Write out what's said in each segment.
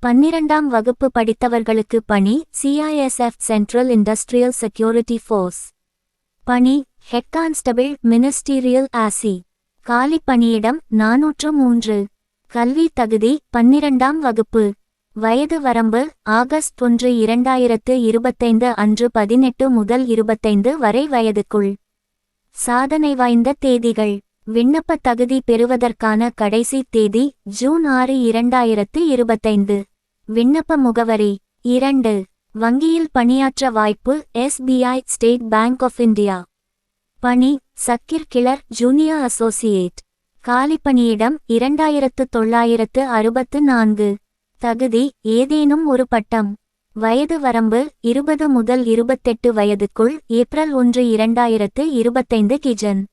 பன்னிரண்டாம் வகுப்பு படித்தவர்களுக்கு பணி CISF central industrial security force பணி ஹெட் கான்ஸ்டபிள் மினிஸ்டீரியல் ஆசி காலி பணியிடம் நாநூற்று மூன்று. கல்வி தகுதி பன்னிரண்டாம் வகுப்பு. வயது வரம்பு ஆகஸ்ட் ஒன்று இரண்டாயிரத்து இருபத்தைந்து அன்று பதினெட்டு முதல் இருபத்தைந்து வரை வயதுக்குள். சாதனை வாய்ந்த தேதிகள். விண்ணப்ப தகுதி பெறுவதற்கான கடைசி தேதி ஜூன் ஆறு இரண்டாயிரத்து இருபத்தைந்து. விண்ணப்ப முகவரி இரண்டு வங்கியில் பணியாற்ற வாய்ப்பு SBI State Bank of India பணி சக்கிர் கிளர் ஜூனியர் அசோசியேட் காலிப்பணியிடம் இரண்டாயிரத்து தொள்ளாயிரத்து அறுபத்து நான்கு. தகுதி ஏதேனும் ஒரு பட்டம். வயது வரம்பு இருபது முதல் இருபத்தெட்டு வயதுக்குள் ஏப்ரல் ஒன்று இரண்டாயிரத்து இருபத்தைந்து கிஜன்.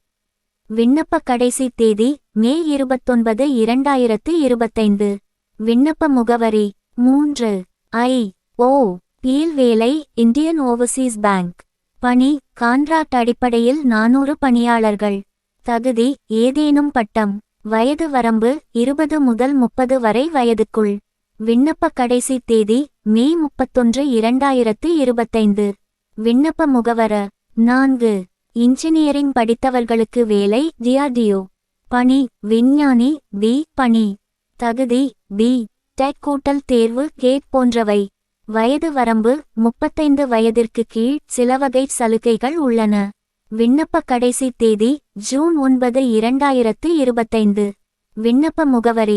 விண்ணப்ப கடைசி தேதி மே இருபத்தொன்பது இரண்டாயிரத்து இருபத்தைந்து. விண்ணப்ப முகவரி மூன்று. ஐ. ஓ. பீல் வேலை இந்தியன் ஓவர்சீஸ் பேங்க். பணி கான்ட்ராக்ட் அடிப்படையில் நானூறு பணியாளர்கள். தகுதி ஏதேனும் பட்டம். வயது வரம்பு இருபது முதல் முப்பது வரை வயதுக்குள். விண்ணப்ப கடைசி தேதி மே முப்பத்தொன்று இரண்டாயிரத்து இருபத்தைந்து. விண்ணப்ப முகவர நான்கு. இன்ஜினியரிங் படித்தவர்களுக்கு வேலை டிஆர்டிஓ பணி விஞ்ஞானி பி. பணி. தகுதி பி. டெட் கூட்டல் தேர்வு கேட் போன்றவை. வயது வரம்பு முப்பத்தைந்து வயதிற்கு கீழ் சில வகை சலுகைகள் உள்ளன. விண்ணப்ப கடைசி தேதி ஜூன் ஒன்பது இரண்டாயிரத்து இருபத்தைந்து. விண்ணப்ப முகவரி